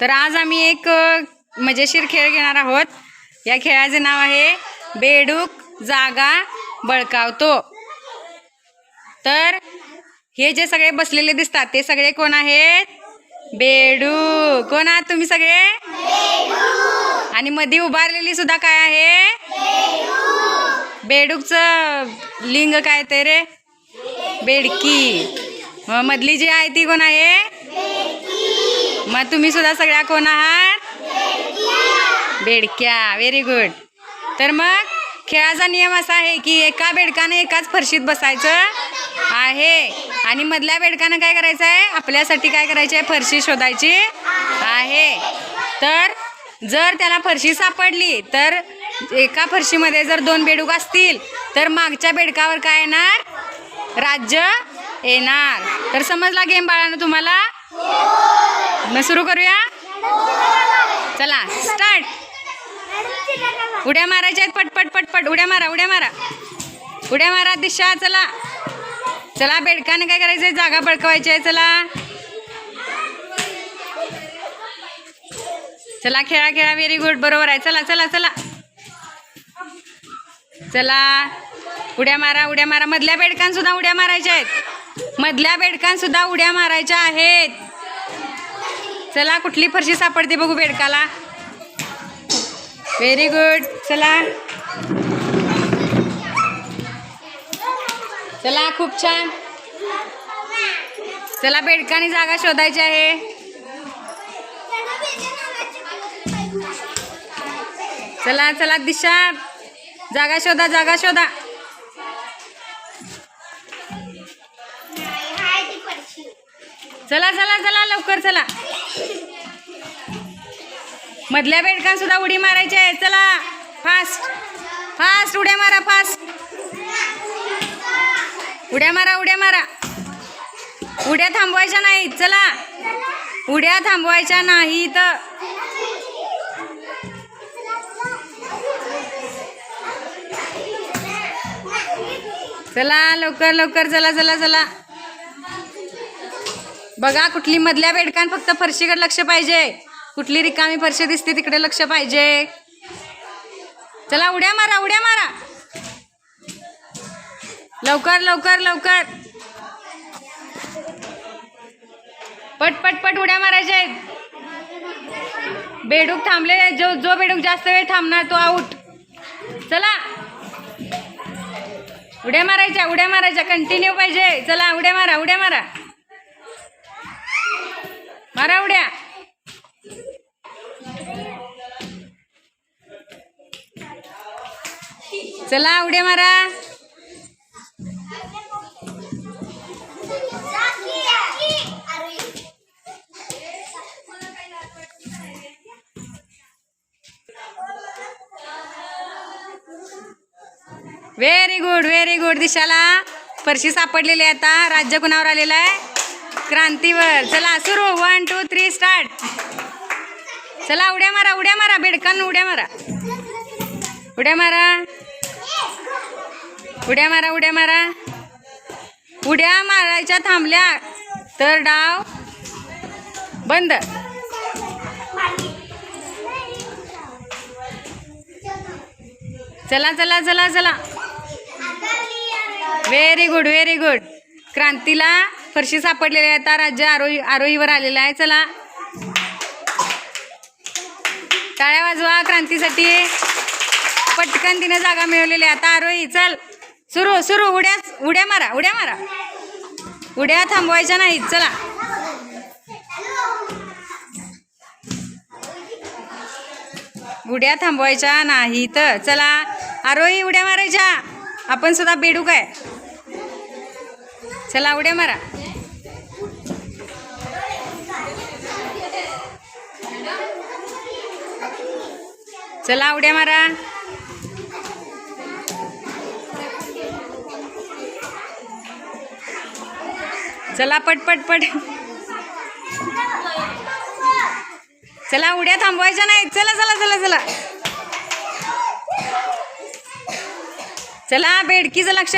तर आज आम्ही एक मजेशीर खेळ घेणार आहोत. या खेळाचे नाव आहे बेडूक जागा बळकावतो. तर हे जे सगळे बसलेले दिसतात ते सगळे कोण आहेत? बेडू कोण आहात तुम्ही सगळे? आणि मध्ये उभारलेली सुद्धा काय आहे? बेडूकचं लिंग काय ते रे? बेडकी. मधली जी आहे ती कोण आहे? मग तुम्ही सुद्धा सगळ्या कोण आहात? बेडक्या. व्हेरी गुड तर मग खेळाचा नियम असा आहे की एका बेडकानं एकाच फरशीत बसायचं आहे. आणि मधल्या बेडकानं काय करायचं आहे आपल्यासाठी काय करायची आहे फरशी शोधायची आहे. तर जर त्याला फरशी सापडली तर एका फरशीमध्ये जर दोन बेडूक असतील तर मागच्या बेडकावर काय येणार? राज्य येणार. तर समजला गेम बाळानं तुम्हाला? मग सुरू करूया? चला स्टार्ट उड्या मारायच्या आहेत पटपट पटपट उड्या मारा उड्या मारा. उड्या मारा दिशा चला. चला बेडकाने काय करायचंय? जागा पडकवायची आहे चला. चला खेळा खेळा व्हेरी गुड बरोबर आहे. चला चला चला. चला. उड्या मारा उड्या मारा. मधल्या बेडकांसुद्धा उड्या मारायच्या आहेत. मधल्या बेडकांसुद्धा उड्या मारायच्या आहेत. चला कुठली फरशी सापडते बघू बेडकाला. व्हेरी गुड चला. चला खूप छान. चला बेडकाने जागा शोधायची आहे. चला चला दिशा. जागा शोधा जागा शोधा. चला चला चला लवकर चला. मधल्या बेडकान सुद्धा उडी मारायची आहे चला फास्ट फास्ट उड्या मारा फास्ट उड्या मारा उड्या मारा. उड्या थांबवायच्या नाहीत. चला. उड्या थांबवायच्या नाहीत. चला लवकर लवकर. चला चला चला. बघा कुठली मधल्या बेडकान फक्त फरशीकडे लक्ष पाहिजे. कुठली रिकामी फरशी दिसते तिकडे लक्ष पाहिजे. चला उड्या मारा उड्या मारा. लवकर लवकर लवकर. पट पट पट उड्या मारायच्या आहेत. बेडूक थांबले जो जो बेडूक जास्त वेळ थांबणार तो आऊट चला. उड्या मारायच्या उड्या मारायच्या कंटिन्यू पाहिजे. चला उड्या मारा उड्या मारा. मारा उड्या. चला उड्या मारा. व्हेरी गुड व्हेरी गुड दिशाला. फरशी सापडलेली आहे आता राज्य कुणावर आलेलं आहे? क्रांतीवर. चला सुरू. वन टू थ्री स्टार्ट चला उड्या मारा उड्या मारा बेडकान उड्या मारा. उड्या मारा. उड्या मारा उड्या मारा. उड्या मारायच्या थांबल्या. तर डाव बंद. चला चला चला चला. व्हेरी गुड व्हेरी गुड क्रांतीला फरशी सापडलेली आहे आता राज्य आरोही आरोहीवर आलेलं आहे. चला. टाळ्या वाजवा क्रांतीसाठी. पटकन तिने जागा मिळवलेली आहे. आता आरोही चल. सुरू सुरू उड्या उड्या मारा उड्या मारा. उड्या थांबवायच्या नाहीत चला. उड्या थांबवायच्या नाहीत चला. आरोही उड्या मारायच्या. आपण सुद्धा बेडू काय चला उड्या मारा. चला उड्या मारा. चला पट पट पट. चला उड्या थांबवायच्या नाहीत. चला चला चला चला. चला बेडकीचं लक्ष